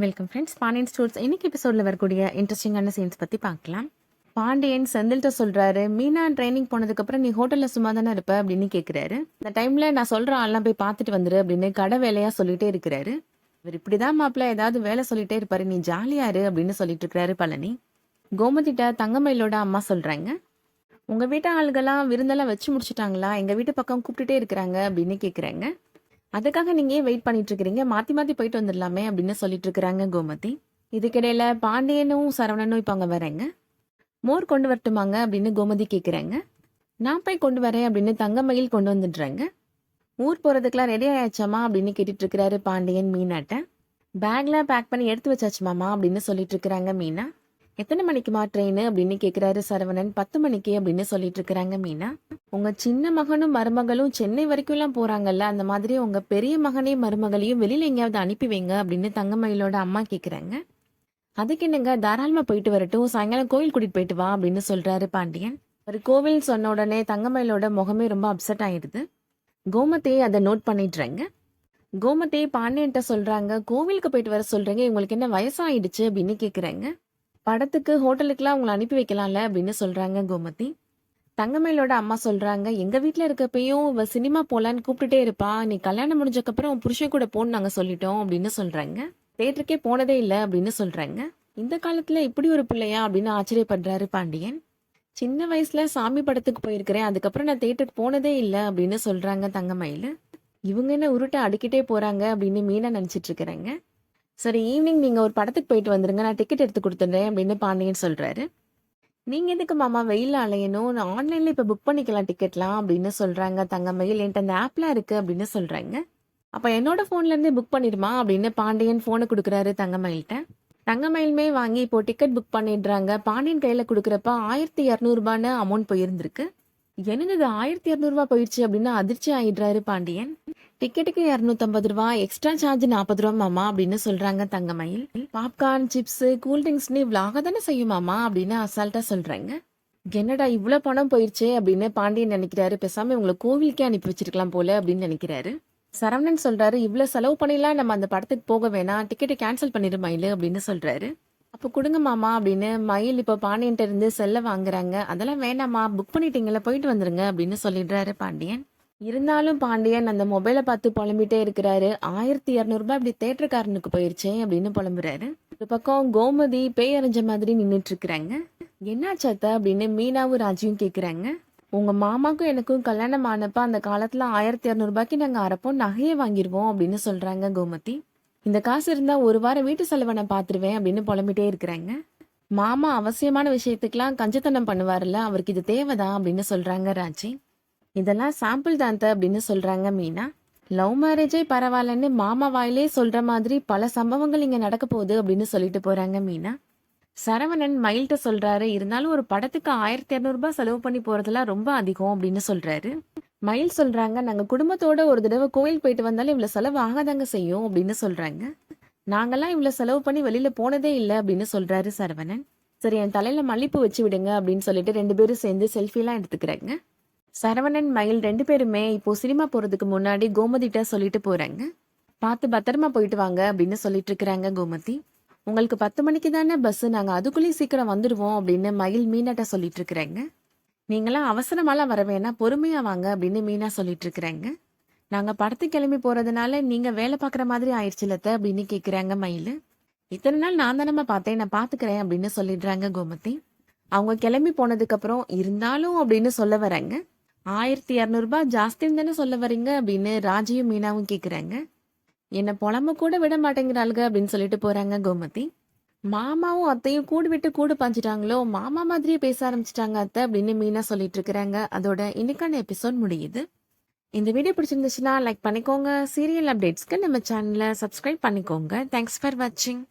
Welcome friends Pandian stores இன்னைக்கு எபிசோடில் வரக்கூடிய இன்ட்ரெஸ்டிங்கான சீன்ஸ் பற்றி பார்க்கலாம். பாண்டியன் செந்தில்கிட்ட சொல்கிறாரு மீனா ட்ரைனிங் போனதுக்கப்புறம் நீ ஹோட்டலில் சும்மா தானே இருப்ப? அப்படின்னு கேட்குறாரு இந்த டைமில் நான் சொல்கிற ஆள்லாம் போய் பார்த்துட்டு வந்துரு அப்படின்னு கடை வேலையாக சொல்லிகிட்டே இருக்கிறாரு. இவர் இப்படி தான் மாப்பிள்ள ஏதாவது வேலை சொல்லிட்டே இருப்பாரு. நீ ஜாலியாரு அப்படின்னு சொல்லிட்டு இருக்கிறாரு பழனி. கோமதிட்ட தங்கமயிலோட அம்மா சொல்கிறாங்க உங்கள் வீட்டு ஆளுகெல்லாம் விருந்தெல்லாம் வச்சு முடிச்சிட்டாங்களா? எங்கள் வீட்டு பக்கம் கூப்பிட்டுட்டே இருக்கிறாங்க அப்படின்னு கேட்குறாங்க அதுக்காக நீங்கள் ஏன் வெயிட் பண்ணிட்டு இருக்கிறீங்க மாற்றி மாற்றி போயிட்டு வந்துடலாமே அப்படின்னு சொல்லிட்டு இருக்கிறாங்க கோமதி. இதுக்கிடையில பாண்டியனும் சரவணனும் இப்போ அங்கே வரேங்க மோர் கொண்டு வரட்டுமாங்க அப்படின்னு கோமதி கேட்குறாங்க நான் போய் கொண்டு வரேன் அப்படின்னு தங்கமயில் கொண்டு வந்துடுறாங்க. ஊர் போகிறதுக்கெலாம் ரெடி ஆயாச்சாமா அப்படின்னு கேட்டுட்டு இருக்கிறாரு பாண்டியன் மீனாட்ட. பேக்லாம் பேக் பண்ணி எடுத்து வச்சாச்சுமாமா அப்படின்னு சொல்லிட்டு இருக்கிறாங்க மீனா. எத்தனை மணிக்குமா ட்ரெயின் அப்படின்னு கேட்குறாரு சரவணன். பத்து மணிக்கு அப்படின்னு சொல்லிட்டு இருக்கிறாங்க மீனா. உங்க சின்ன மகனும் மருமகளும் சென்னை வரைக்கும்லாம் போறாங்கல்ல அந்த மாதிரி உங்க பெரிய மகனையும் மருமகளையும் வெளியில எங்கேயாவது அனுப்பி வைங்க அப்படின்னு தங்கமயிலோட அம்மா கேட்குறாங்க அதுக்கு என்னங்க தாராளமா போயிட்டு வரட்டும் சாயங்காலம் கோயில் கூட்டிட்டு போயிட்டு வா அப்படின்னு சொல்றாரு பாண்டியன். ஒரு கோவில் சொன்ன உடனே தங்கமயிலோட முகமே ரொம்ப அப்செட் ஆயிடுது. கோமத்தையே அதை நோட் பண்ணிடுறாங்க. கோமத்தையே பாண்டியன்ட்ட சொல்றாங்க கோவிலுக்கு போயிட்டு வர சொல்றீங்க உங்களுக்கு என்ன வயசாயிடுச்சு அப்படின்னு கேட்குறாங்க படத்துக்கு ஹோட்டலுக்குலாம் அவங்களை அனுப்பி வைக்கலாம்ல அப்படின்னு சொல்கிறாங்க கோமதி. தங்கமயிலோட அம்மா சொல்கிறாங்க எங்கள் வீட்டில் இருக்கப்பையும் இவ சினிமா போகலான்னு கூப்பிட்டுட்டே இருப்பா. நீ கல்யாணம் முடிஞ்சக்கப்புறம் புருஷன் கூட போன்னு நாங்கள் சொல்லிட்டோம் அப்படின்னு சொல்கிறாங்க தேட்டருக்கே போனதே இல்லை அப்படின்னு சொல்கிறாங்க இந்த காலத்தில் இப்படி ஒரு பிள்ளையா? அப்படின்னு ஆச்சரியப்படுறாரு பாண்டியன். சின்ன வயசுல சாமி படத்துக்கு போயிருக்கிறேன். அதுக்கப்புறம் நான் தேட்டருக்கு போனதே இல்லை அப்படின்னு சொல்கிறாங்க தங்கமயில். இவங்க என்ன உருட்டை அடிக்கிட்டே போகிறாங்க அப்படின்னு மீனா நினச்சிட்டு இருக்கிறாங்க. சரி ஈவினிங் நீங்கள் ஒரு படத்துக்கு போயிட்டு வந்துடுங்க நான் டிக்கெட் எடுத்து கொடுத்துட்றேன் அப்படின்னு பாண்டியன் சொல்கிறாரு நீங்கள் எதுக்கு மாமா வெயில் அலையணும்? நான் ஆன்லைனில் இப்போ புக் பண்ணிக்கலாம் டிக்கெட்லாம் அப்படின்னு சொல்கிறாங்க தங்கமயில் என்கிட்ட அந்த ஆப்லாம் இருக்குது அப்படின்னு சொல்கிறாங்க அப்போ என்னோட ஃபோன்லேருந்தே புக் பண்ணிடுமா அப்படின்னு பாண்டியன் ஃபோனை கொடுக்குறாரு தங்கமயில்கிட்ட. தங்கமயிலுமே வாங்கி இப்போ டிக்கெட் புக் பண்ணிடுறாங்க. பாண்டியன் கையில் கொடுக்குறப்ப ஆயிரத்தி இரநூறுபான்னு அமௌண்ட் போயிருந்திருக்கு. என்னது இது ஆயிரத்தி இரநூறுபா போயிடுச்சு அப்படின்னு அதிர்ச்சி ஆகிடுறாரு பாண்டியன். டிக்கெட்டுக்கு இரநூத்தம்பது ரூபா எக்ஸ்ட்ரா சார்ஜ் நாற்பது ரூபா மாமா அப்படின்னு சொல்றாங்க தங்கமயில். பாப்கார்ன் சிப்ஸ் கூல்ட்ரிங்க்ஸ்னு இவ்வளோ ஆக தானே செய்யுமாமா அப்படின்னு அசால்ட்டா சொல்றாங்க. என்னடா இவ்வளோ பணம் போயிடுச்சே அப்படின்னு பாண்டியன் நினைக்கிறாரு. பேசாம உங்களை கோவிலுக்கே அனுப்பி வச்சிருக்கலாம் போல அப்படின்னு நினைக்கிறாரு. சரவணன் சொல்றாரு இவ்வளோ செலவு பண்ணிலாம் நம்ம அந்த படத்துக்கு போக வேணாம். டிக்கெட்டை கேன்சல் பண்ணிடு மயில் அப்படின்னு சொல்றாரு. அப்போ கொடுங்க மாமா அப்படின்னு மயில் இப்போ பாண்டியன்ட்ட இருந்து செல்ல வாங்குறாங்க. அதெல்லாம் வேணாமா புக் பண்ணிட்டீங்களா போயிட்டு வந்துருங்க அப்படின்னு சொல்லிடுறாரு பாண்டியன். இருந்தாலும் பாண்டியன் அந்த மொபைலை பார்த்து புலம்பிட்டே இருக்கிறாரு. ஆயிரத்தி இரநூறுபா இப்படி தேட்டருக்காரனுக்கு போயிருச்சே அப்படின்னு புலம்புறாரு. ஒரு பக்கம் கோமதி பேய் அறிஞ்ச மாதிரி நின்றுட்டு இருக்கிறாங்க என்னாச்சு அப்படின்னு மீனாவும் ராஜியும் கேட்குறாங்க உங்க மாமாக்கும் எனக்கும் கல்யாணம் ஆனப்ப அந்த காலத்துல ஆயிரத்தி இரநூறுபாய்க்கு நாங்க அரைப்போம் நகையை வாங்கிடுவோம் அப்படின்னு சொல்றாங்க கோமதி. இந்த காசு இருந்தா ஒரு வாரம் வீட்டு செலவை நான் பாத்துருவேன் அப்படின்னு புலம்பிட்டே இருக்கிறாங்க. மாமா அவசியமான விஷயத்துக்கெல்லாம் கஞ்சத்தனம் பண்ணுவார்ல அவருக்கு இது தேவைதான் அப்படின்னு சொல்றாங்க ராஜி. இதெல்லாம் சாம்பிள் தான் அப்படின்னு சொல்றாங்க மீனா. லவ் மேரேஜே பரவாயில்லன்னு மாமா வாயிலே சொல்ற மாதிரி பல சம்பவங்கள் இங்க நடக்க போகுது அப்படின்னு சொல்லிட்டு போறாங்க மீனா. சரவணன் மயில்கிட்ட சொல்றாரு இருந்தாலும் ஒரு படத்துக்கு ஆயிரத்தி இரநூறுபா செலவு பண்ணி போறதெல்லாம் ரொம்ப அதிகம் அப்படின்னு சொல்றாரு. மயில் சொல்றாங்க நாங்க குடும்பத்தோட ஒரு தடவை கோயில் போயிட்டு வந்தாலும் இவ்வளவு செலவு ஆகாதாங்க செய்யும் அப்படின்னு சொல்றாங்க. நாங்கெல்லாம் இவ்வளவு செலவு பண்ணி வெளியில போனதே இல்லை அப்படின்னு சொல்றாரு சரவணன். சரி என் தலையில மல்லிப்பூ வச்சு விடுங்க அப்படின்னு சொல்லிட்டு ரெண்டு பேரும் சேர்ந்து செல்ஃபிலாம் எடுத்துக்கிறாங்க. சரவணன் மயில் ரெண்டு பேருமே இப்போ சினிமா போறதுக்கு முன்னாடி கோமதிட்ட சொல்லிட்டு போறாங்க. பார்த்து பத்திரமா போயிட்டு வாங்க அப்படின்னு சொல்லிட்டு இருக்கிறாங்க கோமதி. உங்களுக்கு பத்து மணிக்கு தானே பஸ் நாங்க அதுக்குள்ளேயும் சீக்கிரம் வந்துடுவோம் அப்படின்னு மயில் மீனாட்ட சொல்லிட்டு இருக்கிறாங்க. நீங்களாம் அவசரமாலாம் வர வேணாம் பொறுமையா வாங்க அப்படின்னு மீனா சொல்லிட்டு இருக்கிறாங்க. நாங்க படத்து கிளம்பி போறதுனால நீங்க வேலை பார்க்குற மாதிரி ஆயிடுச்சுலத்த அப்படின்னு கேக்குறாங்க மயில். இத்தனை நாள் நான் தானே பார்த்தேன் நான் பாத்துக்கிறேன் அப்படின்னு சொல்லிடுறாங்க கோமதி. அவங்க கிளம்பி போனதுக்கு அப்புறம் இருந்தாலும் அப்படின்னு சொல்ல வராங்க. ஆயிரத்தி இரநூறுபா ஜாஸ்தின்னு தானே சொல்ல வரீங்க அப்படின்னு ராஜியும் மீனாவும் கேட்குறாங்க என்னை புலம்ப கூட விட மாட்டேங்கிறாளுங்க அப்படின்னு சொல்லிட்டு போறாங்க கோமதி. மாமாவும் அத்தையும் கூடு விட்டு கூடு பாஞ்சிட்டாங்களோ மாமா மாதிரியே பேச ஆரம்பிச்சிட்டாங்க அத்தை அப்படின்னு மீனா சொல்லிட்டு இருக்கிறாங்க. அதோட இன்னைக்கான எபிசோட் முடியுது. இந்த வீடியோ பிடிச்சிருந்துச்சுன்னா லைக் பண்ணிக்கோங்க. சீரியல் அப்டேட்ஸ்க்கு நம்ம சேனலை சப்ஸ்கிரைப் பண்ணிக்கோங்க. தேங்க்ஸ் ஃபார் வாட்சிங்